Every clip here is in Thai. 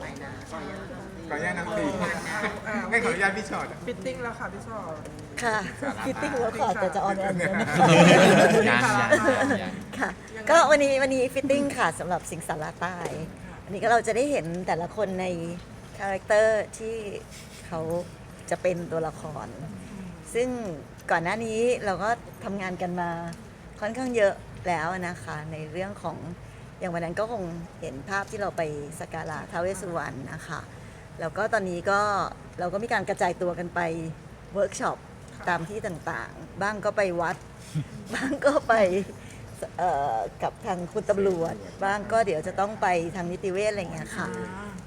ขออนุญาตขออนุญาตน้ำตีงั้นขออนุญาตพี่ชอตฟิตติ้งแล้วค่ะพี่ชอตค่ะฟิตติ้งแล้วค่ะแต่จะออนแอร์แล้วนะคะยังยังยัง ค่ะ ก็วันนี้วันนี้ฟิตติ้งค่ะสำหรับสิงสาราใต้อันนี้ก็เราจะได้เห็นแต่ละคนในคาแรคเตอร์ที่เขาจะเป็นตัวละคร ซึ่งก่อนหน้านี้เราก็ทำงานกันมาค่อนข้างเยอะแล้วนะคะ ในเรื่องของ อย่างวันนั้นก็คงเห็นภาพที่เราไปสักการะท้าวเวสสุวรรณนะคะแล้วก็ตอนนี้ก็เราก็มีการกระจายตัวกันไปเวิร์กช็อปตามที่ต่างๆ บ้างก็ไปวัด บ้างก็ไปเอ่อกับทางคุณตำรวจ บ้างก็เดี๋ยวจะต้องไปทางนิติเวชอะไรอย่างเงี้ยค่ะ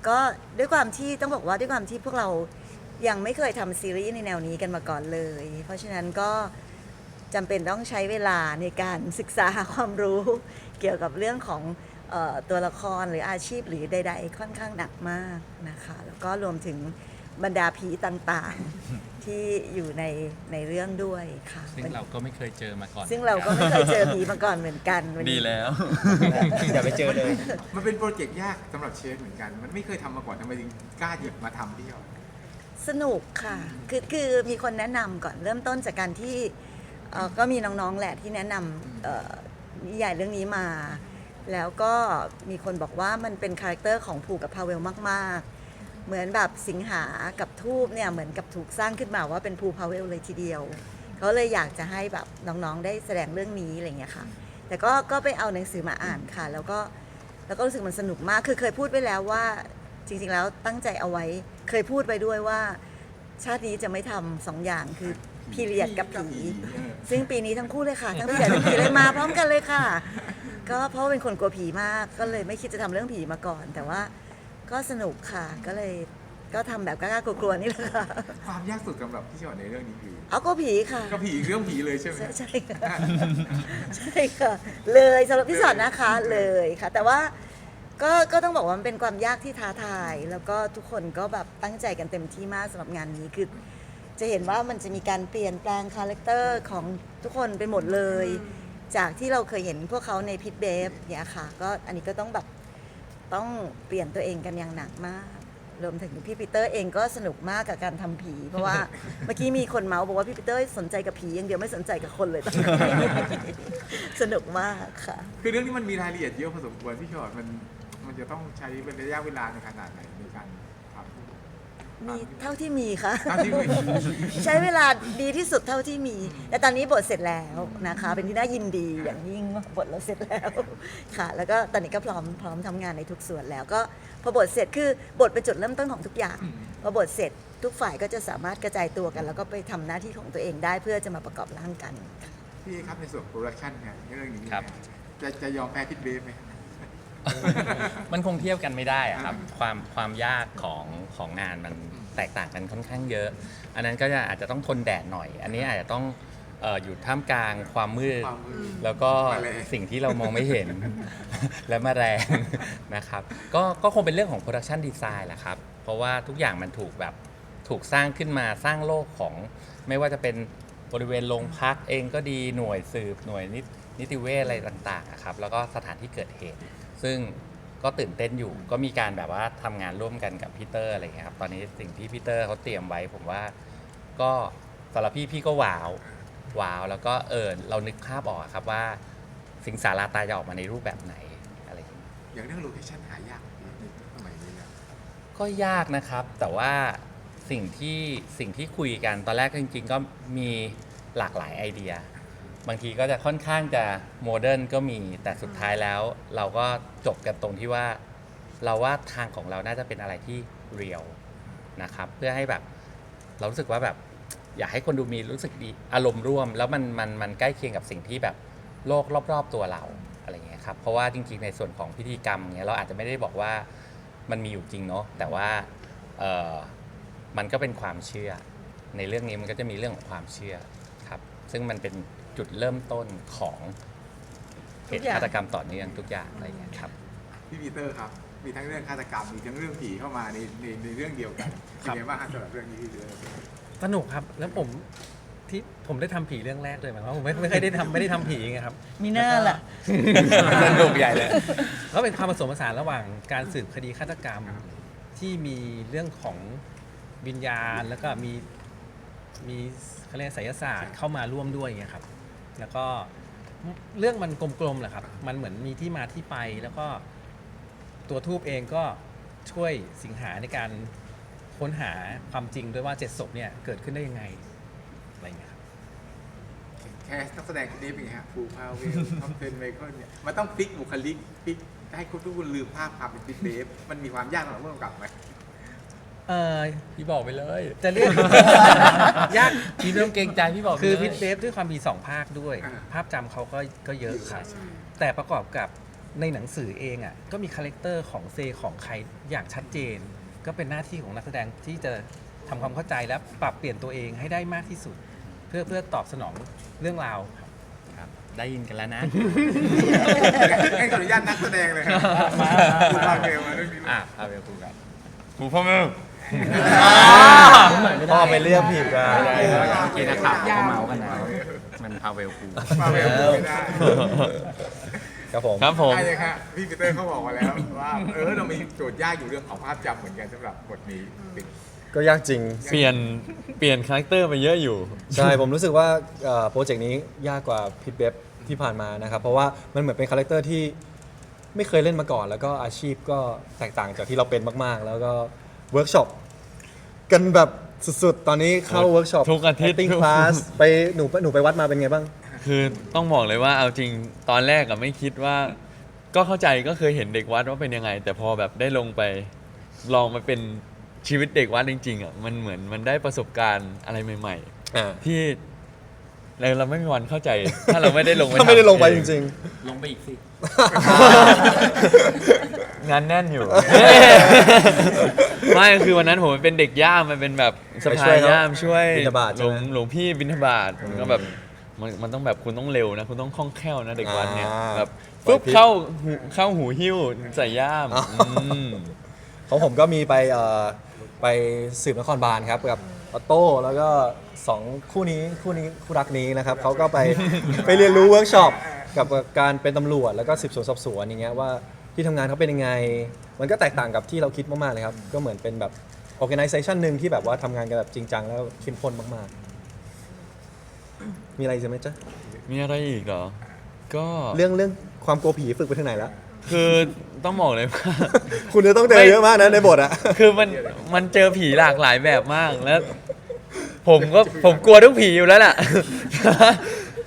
ก็ด้วยความที่ต้องบอกว่าด้วยความที่พวกเรายังไม่เคยทำซีรีส์ในแนวนี้กันมาก่อนเลย เพราะฉะนั้นก็จำเป็นต้องใช้เวลาในการศึกษาความรู้ เกี่ยวกับเรื่องของเออตัวละครหรืออาชีพหรือใด ๆ ค่อนข้างหนักมากนะคะ แล้วก็รวมถึงบรรดาผีต่างๆที่อยู่ในในเรื่องด้วยค่ะ ซึ่งเราก็ไม่เคยเจอมาก่อน ซึ่งเราก็ไม่เคยเจอผีมาก่อนเหมือนกันวันนี้ดีแล้ว อย่าไปเจอเลย มันเป็นโปรเจกต์ยากสำหรับเชฟเหมือนกัน มันไม่เคยทำมาก่อนทำไมถึงกล้าหยิบมาทำพี่ชอตสนุกค่ะ คือคือมีคนแนะนำก่อนเริ่มต้นจากการที่เอ่อก็มีน้องๆแหละที่แนะนำเอ่อ นิยายเรื่องนี้มา แล้วก็มีคนบอกว่ามันเป็นคาแรคเตอร์ของผูกกับพาเวลมากๆ เหมือนแบบสิงหากับทูบเนี่ยเหมือนกับถูกสร้างขึ้นมาว่าเป็นภูพาเวลเลยทีเดียวเขาเลยอยากจะให้แบบน้องๆได้แสดงเรื่องนี้อะไรเงี้ยค่ะ แต่ก็ก็ไปเอาหนังสือมาอ่านค่ะ แล้วก็แล้วก็รู้สึกมันสนุกมากคือเคยพูดไว้แล้วว่าจริงๆแล้วตั้งใจเอาไว้เคยพูดไปด้วยว่า ชาตินี้จะไม่ทำสองอย่างคือ พีเรียดกับผี เออซึ่งปีนี้ทั้งคู่เลยค่ะ ทั้งพีเรียดทั้งผีเลยมาพร้อมกันเลยค่ะ ก็เพราะว่าเป็นคนกลัวผีมากก็เลยไม่คิดจะทำเรื่องผีมาก่อน แต่ว่าก็สนุกค่ะก็เลยก็ทำแบบกล้าๆกลัวๆนี่แหละค่ะความยากสุดสำหรับพี่ชอตในเรื่องนี้คือเอาก็ผีค่ะ ก็ผีเรื่องผีเลยใช่ไหม ใช่ใช่ค่ะ ใช่ค่ะ เลยสำหรับพี่สอนนะคะเลยค่ะ แต่ว่าก็ก็ต้องบอกว่ามันเป็นความยากที่ท้าทาย แล้วก็ทุกคนก็แบบตั้งใจกันเต็มที่มากสำหรับงานนี้คือ จะเห็นว่ามันจะมีการเปลี่ยนแปลงคาแรคเตอร์ของทุกคนไปหมดเลย จากที่เราเคยเห็นพวกเขาในพิทเบฟเนี่ยค่ะก็อันนี้ก็ต้องแบบต้องเปลี่ยนตัวเองกันอย่างหนักมาก รวมถึงพี่ปีเตอร์เองก็สนุกมากกับการทำผี เพราะว่าเมื่อกี้มีคนเมาส์บอกว่าพี่ปีเตอร์สนใจกับผีอย่างเดียวไม่สนใจกับคนเลยตอนนี้ สนุกมากค่ะ คือเรื่องนี้มันมีรายละเอียดเยอะพอสมควรพี่ชอตมันมันจะต้องใช้ระยะเวลาในขนาดไหนในการทำ มีเท่าที่มีค่ะตามที่มีใช้เวลาดีที่สุดเท่าที่มีแต่ตอนนี้บทเสร็จแล้วนะคะ เป็นที่น่ายินดีอย่างยิ่งว่าบทเราเสร็จแล้วค่ะ แล้วก็ตอนนี้ก็พร้อมพร้อมทำงานในทุกส่วนแล้วก็พอบทเสร็จคือบทเป็นจุดเริ่มต้นของทุกอย่างพอบทเสร็จทุกฝ่ายก็จะสามารถกระจายตัวกัน แล้วก็ไปทำหน้าที่ของตัวเองได้เพื่อจะมาประกอบร่างกันค่ะพี่ครับในส่วนโปรดักชันเนี่ยเรื่องนี้ครับ จะจะยอมแพ้พิทเบฟไหมมันคงเทียบกันไม่ได้อะครับ ความความยากของของงานมัน แตกต่างกันค่อนข้างเยอะ อันนั้นก็จะอาจจะต้องทนแดดหน่อย อันนี้อาจจะต้องเอ่ออยู่ท่ามกลางความมืด ความมืด แล้วก็แมลง สิ่งที่เรามองไม่เห็น และแมลงนะครับก็ก็คงเป็นเรื่องของโปรดักชันดีไซน์แหละครับ เพราะว่าทุกอย่างมันถูกแบบถูกสร้างขึ้นมาสร้างโลกของ ไม่ว่าจะเป็นบริเวณโรงพักเองก็ดีหน่วยสืบหน่วยนินิติเวชอะไรต่างๆอะครับแล้วก็สถานที่เกิดเหตุ ซึ่ง ก็ตื่นเต้นอยู่ ก็มีการแบบว่าทำงานร่วมกันกับพีเตอร์อะไรอย่างเงี้ยครับตอนนี้สิ่งที่พีเตอร์เขาเตรียมไว้ ผมว่าก็สำหรับพี่พี่ก็ว้าวว้าวแล้วก็เออเรานึกภาพออกอะครับว่า สิงสาราตายจะออกมาในรูปแบบไหนอะไรอย่างเงี้ย อย่างเรื่องโลเคชั่นหายากในสมัยนี้นะก็ยากนะครับแต่ว่าสิ่งที่สิ่งที่คุยกันตอนแรกจริงๆ ก็มีหลากหลายไอเดีย บางทีก็จะค่อนข้างจะโมเดิร์นก็มีแต่สุดท้ายแล้ว เราก็จบกันตรงที่ว่า เราว่าทางของเราน่าจะเป็นอะไรที่เรียลนะครับเพื่อให้แบบเรารู้สึกว่าแบบอยากให้คนดูมีรู้สึกดีอารมณ์ร่วม แล้วมันมันมันใกล้เคียงกับสิ่งที่แบบโลกรอบ ๆ ตัวเราอะไรเงี้ยครับเพราะว่าจริง ๆ ในส่วนของพิธีกรรมเงี้ยเราอาจจะไม่ได้บอกว่ามันมีอยู่จริงเนาะแต่ว่าเออมันก็เป็นความเชื่อ ในเรื่องนี้มันก็จะมีเรื่องของความเชื่อครับซึ่งมันเป็น จุดเริ่มต้นของเหทุตุกอย่างฆาตกรรมต่อเนื่องทุกอย่างอะไรอย่างเงี้ยครับ พี่ปีเตอร์ครับ มีทั้งเรื่องฆาตกรรมมีทั้งเรื่องผีเข้ามาในในในเรื่องเดียวกันเป็นไงบ้างครับสำหรับเรื่องนี้พี่ปีเตอร์สนุกครับ แล้วผมทีที่ผมได้ทำผีเรื่องแรกเลยหมายความว่าผมไม่ไม่เคยได้ทำไม่ได้ทำผีไงครับ มีหน้าล่ะ สนุกใหญ่เลย ก็เป็นความผสมผสานระหว่างการสืบคดีฆาตกรรมที่มีเรื่องของวิญญาณแล้วก็มีมีเขาเรียกไสยศาสตร์เข้ามาร่วมด้วยอย่างเงี้ยครับ แล้วก็เรื่องมันกลมๆแหละครับ มันเหมือนมีที่มาที่ไปแล้วก็ตัวทูบเองก็ช่วยสิงหาในการค้นหาความจริงด้วยว่าเจ็ดศพเนี่ยเกิดขึ้นได้ยังไงอะไรอย่างเงี้ยครับแคสนักแสดงคนนี้เป็นไงฮะฟูพาวเวลท็อปเทนไมเคิลเนี่ยมันต้องพลิกบุคลิกพลิกให้ทุกคนลืมภาพความเป็นบิ๊กเบฟมันมีความยากสำหรับผู้กำกับไหม เออพี่บอกไปเลย จะเรียก ยาก พี่ไม่ต้องเกรงใจพี่บอกไปคือเลยพิทเบฟด้วยความมีสองภาคด้วย อ่า ภาพจำเขาก็ก็เยอะครับ แต่ประกอบกับในหนังสือเองอะก็มีคาแรคเตอร์ของเซของใครอย่างชัดเจน ก็เป็นหน้าที่ของนักแสดงที่จะทำความเข้าใจและปรับเปลี่ยนตัวเองให้ได้มากที่สุด เพื่อเพื่อตอบสนองเรื่องราวครับครับ ได้ยินกันแล้วนะ ให้ขออนุญาตนักแสดงเลยครับฟูพาวเวลมาเรื่องนี้อะพาเวลครูครับครูพ่อแม่ พ่อไปเรียกผิดกันเมื่อกี้นักข่าวเขาเมาส์กันนะมันพาเวลครูพาวเวลไม่ได้ครับผม ครับผม ใช่เลยครับพี่ปีเตอร์เขาบอกมาแล้วว่าเออเรามีโจทย์ยากอยู่เรื่องของภาพจำเหมือนกันสำหรับบทนี้ก็ยากจริง เปลี่ยนเปลี่ยนคาแรคเตอร์ไปเยอะอยู่ ใช่ ผมรู้สึกว่าเอ่อโปรเจกต์นี้ยากกว่าพิทเบฟที่ผ่านมานะครับ เพราะว่ามันเหมือนเป็นคาแรคเตอร์ที่ไม่เคยเล่นมาก่อน แล้วก็อาชีพก็แตกต่างจากที่เราเป็นมาก ๆ แล้วก็ เวิร์กช็อปกันแบบสุดๆ ตอนนี้เข้าเวิร์กช็อปทุกอาทิตย์ ติ้งคลาสไปหนูหนูไปวัดมาเป็นไงบ้าง คือต้องบอกเลยว่าเอาจริงตอนแรกอะไม่คิดว่า ก็เข้าใจก็เคยเห็นเด็กวัดว่าเป็นยังไง แต่พอแบบได้ลงไป ลองมาเป็นชีวิตเด็กวัดจริงๆอะมันเหมือนมันได้ประสบการณ์อะไรใหม่อ่าๆที่ เราเราไม่มีวันเข้าใจ ถ้าเราไม่ได้ลงไปถ้าไม่ได้ลงไปทำจเอริง ลงไปอีกสิงานแน่นอยู่ ไม่คือวันนั้นผมเป็นเด็กย่ามมันเป็นแบบสะไปช่พาวยยเขาย่ามช่วยบิณฑบาตหใช่ลไหวมงหลวงพี่บิณฑบาตมันก็แบบมันมันต้องแบบคุณต้องเร็วนะ คุณต้องคล่องแคล่วนะเด็กวัดเนี่ยอ่าแบบไหวพริปุ๊บบเข้าหูเข้าหูหิ้วใส่ย่ามอ๋ออืมๆของผมก็มีไปเอ่อไปสืบนครบาลครับกับ ออโต้แล้วก็สองคู่นี้คู่นี้คู่รักนี้นะครับเขาก็ไป ไปเรียนรู้เวิร์กช็อปกับการเป็นตำรวจแล้วก็สืบสวนสอบสวนอย่างเงี้ยว่าที่ทำงานเขาเป็นยังไง มันก็แตกต่างกับที่เราคิดมากๆเลยครับก็เหมือนเป็นแบบ organization หนึ่งที่แบบว่าทำงานกันแบบจริงจังแล้วเข้มข้นมากๆ มีอะไรอีกไหมจ๊ะมีอะไรอีกเหรอ ก็เรื่องเรื่องความกลัวผีฝึกไปทางไหนแล้ว คือต้องบอกเลยว่า คุณจะต้องเจอเยอะมากนะในบทอะ คือมันมันเจอผีหลากหลายแบบมากแล้ว ผมก็ผมกลัวทุกผีอยู่แล้วล่ะ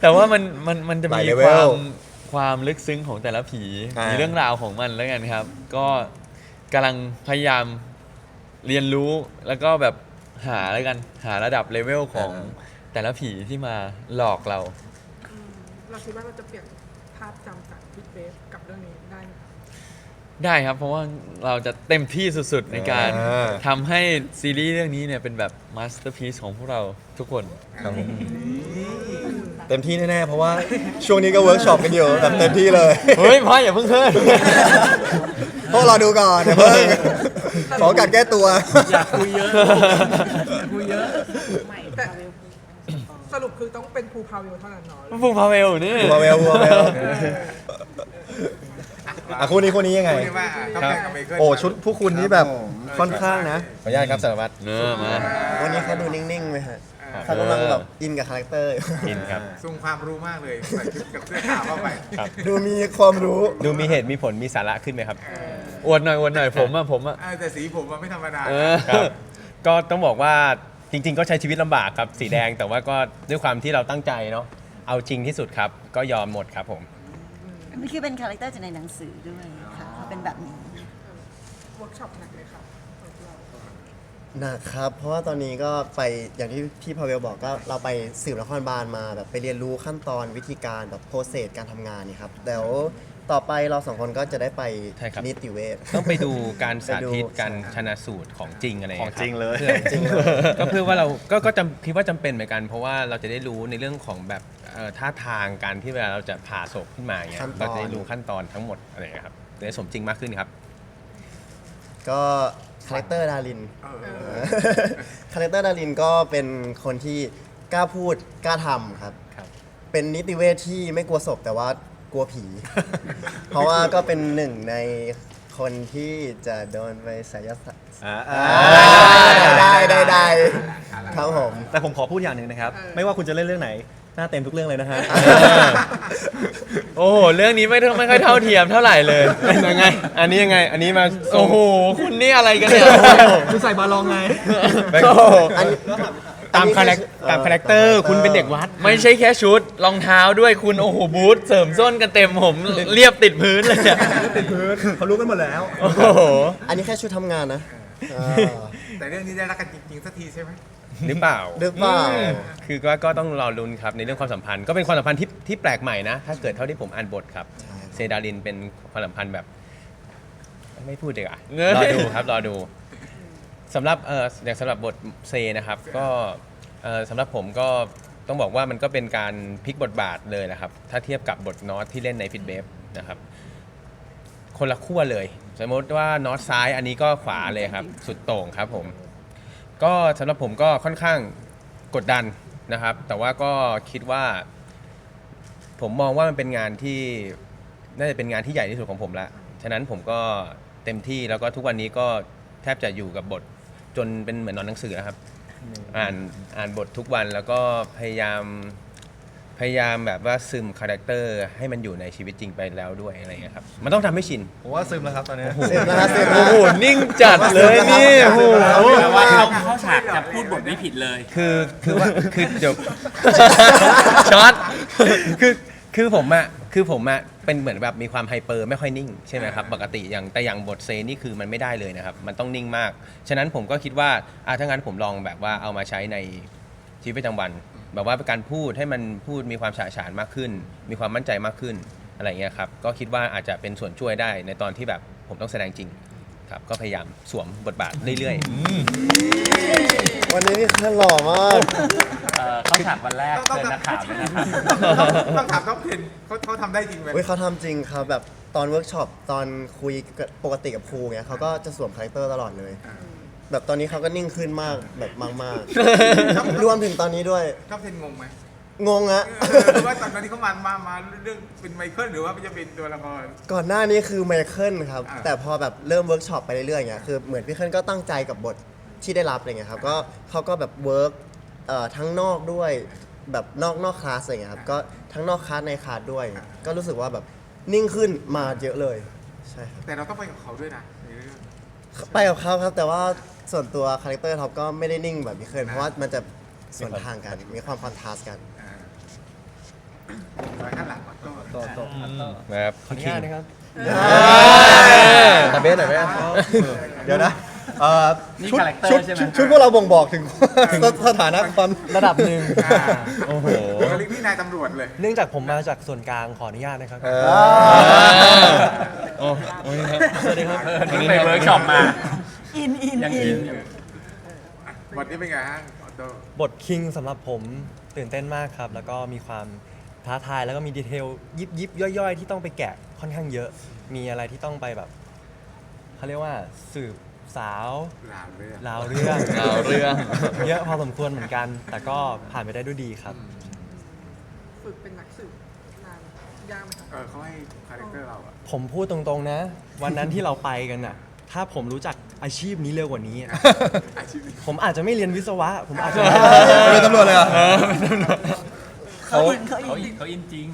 แต่ว่ามันมันมันจะหลายมีเลเวควาลมความลึกซึ้งของแต่ละผีอ่ามีมีเรื่องราวของมันแล้วกันครับ ก็กำลังพยายามเรียนรู้แล้วก็แบบหาแล้วกันหาระดับเลเวลของแต่ละผีที่มาหลอกเราอืมเราคิดว่าเราจะเปลี่ยน ภาพจำจากพิทเบฟกับเรื่องนี้ได้ไหมได้ครับ เพราะว่าเราจะเต็มที่สุดๆในการอ่าทำให้ซีรีส์เรื่องนี้เนี่ยเป็นแบบมาสเตอร์พี e ของพวกเราทุกคน ครับผมเต็มที่แน่ๆ เพราะว่าช่วงนี้ก็เวิร์กช็อปกันอยู่แบบเต็มที่เลย เฮ้ยพ่ออย่าเพิ่งเพิ่น พวกเราดูก่อนเดี๋ยวเพิ่งขอกัดแก้ตัว อยากคุยเยอะคุยเยอะแต่ สรุปคือต้องเป็นภูพาวิวเท่านั้นเนาะฟูพาเวลนี่หัวเวลหัวเวลอะคู่นี้คู่นี้ยังไงพูดได้ว่าต้องแต่งกับไมเคิลโอ้ชุดผู้คุณนี่แบบค่อนข้างนะ ขออนุญาตครับสารวัตร เนอะมา วันนี้เขาดูนิ่งๆไหมฮะเขากำลังแบบอินกับคาแรคเตอร์อยู่อินครับ ทรงความรู้มากเลยใส่ชุดกับเสื้อขาวเข้าไปดูมีความรู้ ดูมีเหตุมีผลมีสาระขึ้นไหมครับ อวดหน่อยอวดหน่อยผมอะผมอะ เออแต่สีผมมันไม่ธรรมดา เออ ครับ ก็ต้องบอกว่า จริง ๆ ก็ใช้ชีวิตลำบากครับสีแดง แต่ว่าก็ด้วยความที่เราตั้งใจเนาะเอาจริงที่สุดครับ ก็ยอมหมดครับผม อันนี้คือเป็นคาแรคเตอร์จากในหนังสือด้วยค่ะเขาเป็นแบบนี้ เวิร์กช็อปหนักเลยค่ะของเราหนักครับ เพราะว่าตอนนี้ก็ไปอย่างที่พี่พาเวลบอกก็เราไปสืบนครบาลมาแบบไปเรียนรู้ขั้นตอนวิธีการแบบโปรเซสการทำงานนี่ครับเดี๋ยว ต่อไปเราสองคนก็จะได้ไปใช่ครับ นิติเวช ต้องไปดูการสาธิตไปดู การชนะสูตรของจริงอะไรอย่างของเงี้ยจริงเลย พื่อ จริงเลยก็เพื่อว่าเราก็ก็จำคิดว่าจำเป็นเหมือนกัน เพราะว่าเราจะได้รู้ในเรื่องของแบบเอ่อท่าทางการที่เวลาเราจะผ่าศพขึ้นมาอย่างเงี้ยขั้นตอน เราจะได้รู้ขั้นตอนทั้งหมดอะไรอย่างเงี้ยครับจะได้สมจริงมากขึ้นครับก็คาแรคเตอร์ดารินเออคาแรคเตอร์ดารินก็เป็นคนที่กล้าพูดกล้าทำครับ ครับ เป็นนิติเวชที่ไม่กลัวศพแต่ว่า กลัวผี เพราะว่าก็เป็นหนึ่งในคนที่จะโดนไปไสยศาสตร์อ่าอ่าได้ได้ได้ครับผม แต่ผมขอพูดอย่างหนึ่งนะครับ ไม่ว่าคุณจะเล่นเรื่องไหน หน้าเต็มทุกเรื่องเลยนะฮะ โอ้โห เรื่องนี้ไม่ไม่ค่อยเท่าเทียมเท่าไหร่เลย ยังไง อันนี้ยังไง อันนี้มา โอ้โห คุณนี่อะไรกันเนี่ย คุณใส่บาลองไง โอ้โห อันนี้ ตามคาแรคตามคาแรคเตอร์คุณเป็นเด็กวัด ไม่ใช่แค่ชุดรองเท้าด้วยคุณโอ้โหบูทเสริมส้นกันเต็มผมเรียบติดพื้นเลยอะติดพื้นเขารู้กันหมดแล้ว โอ้โหอันนี้แค่ชุดทำงานนะอ่าแต่เรื่องนี้ได้รักกันจริงๆสักทีใช่ไหมหรือเปล่า หรือเปล่า คือก็ก็ต้องรอลุ้นครับในเรื่องความสัมพันธ์ก็เป็นความสัมพันธ์ที่ที่แปลกใหม่นะ ถ้าเกิดเท่าที่ผมอ่านบทครับ เซดารินเป็นความสัมพันธ์แบบ ไม่พูดดีกว่าเงยรอดูครับรอดูสำหรับเอออย่างสำหรับบทเซนะครับ ก็ เออสำหรับผมก็ต้องบอกว่ามันก็เป็นการพลิกบทบาทเลยนะครับ ถ้าเทียบกับบทนอตที่เล่นในฟิตเบฟนะครับ คนละขั้วเลย สมมติว่านอตซ้ายอันนี้ก็ขวาเลยครับ สุดโต่งครับผม ก็สำหรับผมก็ค่อนข้างกดดันนะครับ แต่ว่าก็คิดว่า ผมมองว่ามันเป็นงานที่น่าจะเป็นงานที่ใหญ่ที่สุดของผมละฉะนั้นผมก็เต็มที่แล้วก็ทุกวันนี้ก็แทบจะอยู่กับบทจนเป็นเหมือนนอนหนังสือนะครับ อ่านอ่านบททุกวันแล้วก็พยายามพยายามแบบว่าซึมคาแรคเตอร์ให้มันอยู่ในชีวิตจริงไปแล้วด้วยอะไรอย่างเงี้ยครับ มันต้องทำให้ชิน ผมว่าซึมแล้วครับตอนนี้ เสร็จแล้วนะเสร็จโอ้แล้ว โห นิ่งจัดเลยนี่โอ้โหแปลว่าเข้าฉากจะพูดบทไม่ผิดเลย คือคือว่าคือเดี๋ยวช็อตคือคือผมอะคือผมอะ เป็นเหมือนแบบมีความไฮเปอร์ไม่ค่อยนิ่งใช่ไหมครับ ปกติอย่างแต่อย่างบทเซนี่คือมันไม่ได้เลยนะครับ มันต้องนิ่งมาก ฉะนั้นผมก็คิดว่าอะถ้างั้นผมลองแบบว่าเอามาใช้ในชีวิตประจำวัน แบบว่าเป็นการพูดให้มันพูดมีความฉาฉานมากขึ้น มีความมั่นใจมากขึ้นอะไรเงี้ยครับ ก็คิดว่าอาจจะเป็นส่วนช่วยได้ในตอนที่แบบผมต้องแสดงจริงครับ ก็พยายามสวมบทบาทเรื่อยๆ วันนี้นี่คือหล่อมาก เอ่อเข้าฉากวันแรกเจอนักข่าวด้วยนะครับ ต้องถามต้องเทนเขาเขาทำได้จริงไหม เว้ยเขาทำจริงครับแบบตอนเวิร์กช็อปตอนคุยกับปกติกับครูเงี้ยเขาก็จะสวมคาแรคเตอร์ตลอดเลย แบบตอนนี้เขาก็นิ่งขึ้นมากแบบมากๆรวมถึงตอนนี้ด้วยต้องเทนงงไหมงงอะเออหรือว่าตอนนี้เขามามามาเรื่องเป็นไมเคิลหรือว่าจะเป็นตัวละคร ก่อนหน้านี้คือไมเคิลครับ อ่า แต่พอแบบเริ่มเวิร์กช็อปไปเรื่อยๆเงี้ยคือเหมือนพี่เคิลก็ตั้งใจกับบทที่ได้รับอะไรเงี้ยครับก็เขาก็แบบเวิร์ก เอ่อทั้งนอกด้วยแบบนอกนอกคลาสอะไรเงี้ยครับก็ทั้งนอกคลาสในคลาสด้วย ก็รู้สึกว่าแบบนิ่งขึ้นมาเยอะเลยใช่ครับแต่เราต้องไปกับเขาด้วยนะในเรื่องไปกับเขาครับ แต่ว่าส่วนตัวคาแรคเตอร์ท็อปก็ไม่ได้นิ่งแบบพี่เคิลเพราะว่ามันจะส่วนทางกันมีความคอนทราสต์กัน อ่าไว้ข้างหลังก่อนก็ต่อต่อนะครับขออนุญาตนะครับ ตาเบสหน่อยไหมเดี๋ยวนะ เอ่อนี่ชุดคาแรคเตอร์ชุดใช่ไหม ชุดชุดพวกเราบ่งบอกถึง สถานะความ ระดับหนึ่งอ่า โอ้โห บุคลิกนี่นายตำรวจเลย เนื่องจากผมมาจากส่วนกลางขออนุญาตนะครับ โอ้โอ้ยครับ สวัสดีครับวันนี้ไปเวิร์กช็อปมา อินอินยังอิอิน นอยู่ บทนี้เป็นไงฮะออโต้บทคิงสำหรับผมตื่นเต้นมากครับ แล้วก็มีความท้าทายแล้วก็มีดีเทลยิบยิบย่อยๆ ที่ต้องไปแกะค่อนข้างเยอะ มีอะไรที่ต้องไปแบบเขาเรียกว่าสืบ สาวลาวเรื่องราวเรื่องราวเรื่อง เยอะพอสมควรเหมือนกัน แต่ก็ผ่านไปได้ด้วยดีครับ ฝึกเป็นนักสืบนานยากไหมครับเออเขาให้คาแรคเตอร์เราอะผมพูดตรงๆนะ วันนั้นที่เราไปกันน่ะ ถ้าผมรู้จักอาชีพนี้เร็วกว่านี้อะอาชีพนี้ผมอาจจะไม่เรียนวิศวะ ผมอาจจะเป็นตำรวจเลยเหรอ เขาอินเขาเขาอิอินนเขาอินจริง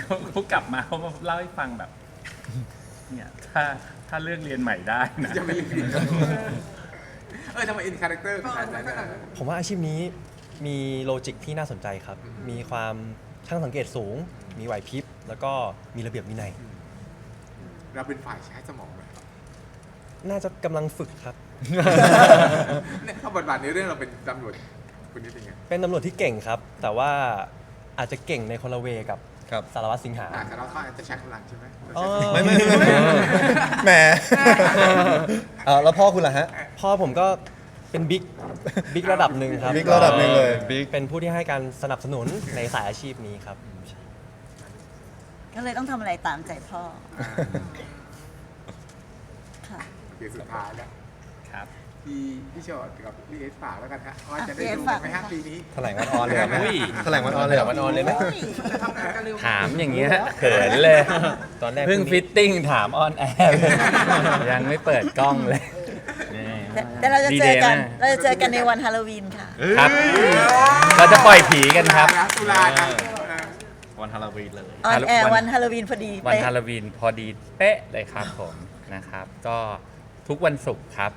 เขาเขากลับมาเขามาเล่าให้ฟังแบบ เนี่ยถ้า ถ้าเลือกเรียนใหม่ได้นะ จะไม่ลืมเออทำไมอินคาแรคเตอร์ขนาดนั้นอะผมว่าอาชีพนี้มีโลจิกที่น่าสนใจครับ มีความช่างสังเกตสูง มีไหวพริบ แล้วก็มีระเบียบวินัย เราเป็นฝ่ายใช้สมองไหมน่าจะกำลังฝึกครับ เนี่ยถ้าบทบาทในเรื่องเราเป็นตำรวจคนนี้เป็นไง เป็นตำรวจที่เก่งครับ แต่ว่าอาจจะเก่งในคนละเวกับ ครับ สารวัตรสิงหาอาจจะเราต้องจะใช้กำลังใช่ไหมเออไม่ไม่ไม่ไม่แหมเอ่อแล้วพ่อคุณล่ะฮะ พ่อผมก็เป็นบิ๊กบิ๊กระดับหนึ่งครับบิ๊กระดับหนึ่งเลย บิ๊ก เป็นผู้ที่ให้การสนับสนุนในสายอาชีพนี้ครับ ก็เลยต้องทำอะไรตามใจพ่อค่ะ โอเคสุดท้ายแล้วครับ พี่พี่ชอตกับพี่เอสฝากแล้วกันฮะว่าจะได้อะพี่เอสดูฝากไหมฮะปีนี้แถลงวันออนเลยเหรอแม่อุ้ย แถลงวันออนเลยเหรอวันออนเลยไหมจะทำงานกันเร็วถามอย่างเงี้ยเขินเลย ตอนแรกเพิ่งพรุ่งนี้ฟิตติ้งถามออนแอร์เลยยังไม่เปิดกล้องเลยนี่แต่แต่เราจะเจอกันดีเดย์มาก เราจะเจอกันในวันฮาโลวีนค่ะ ครับ เราจะปล่อยผีกันครับตุลาครับวันฮาโลวีนเลย ออนแอร์วัน วันฮาโลวีนพอดีวันเป๊ะ ฮาโลวีนพอดีเป๊ะเลยครับผมนะครับ ก็ทุกวันศุกร์ครับ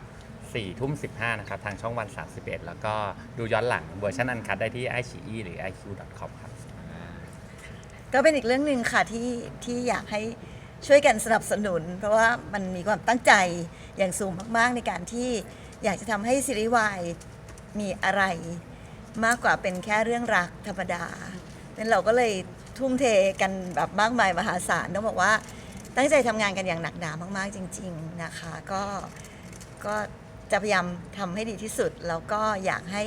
4ทุ่ม15นะครับทางช่องวัน 31 แล้วก็ดูย้อนหลังเวอร์ชันอันคัดได้ที่ i อ e หรือ iq.com ครับ ก็เป็นอีกเรื่องหนึ่งค่ะที่ที่อยากให้ช่วยกันสนับสนุน เพราะว่ามันมีความตั้งใจอย่างสูงมาก ๆ ในการที่อยากจะทำให้ซีรีส์วายมีอะไร มากกว่าเป็นแค่เรื่องรักธรรมดานั้นเราก็เลยทุ่มเทกันแบบมากมายมหาศาลต้องบอกว่าตั้งใจทำงานกันอย่างหนักหนามาก ๆ จริง ๆ นะคะ ก็ก็ จะพยายามทำให้ดีที่สุด แล้วก็อยากให้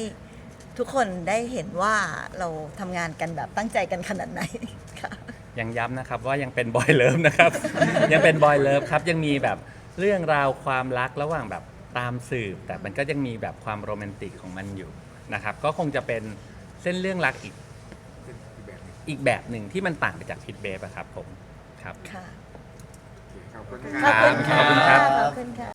ทุกคนได้เห็นว่าเราทำงานกันแบบตั้งใจกันขนาดไหนค่ะ ยังย้ำนะครับว่ายังเป็นบอยเลิฟนะครับ ยังเป็นบอยเลิฟครับยังมีแบบเรื่องราวความรักระหว่างแบบตามสืบ แต่มันก็ยังมีแบบความโรแมนติกของมันอยู่นะครับ ก็คงจะเป็นเส้นเรื่องรักอีกอีกแบบหนึ่งที่มันต่างไปจากพิทเบฟอะครับผมครับ ค่ะ ขอบคุณขอบคุณคค่ะรับขอบคุณครับ ขอบคุณค่ะ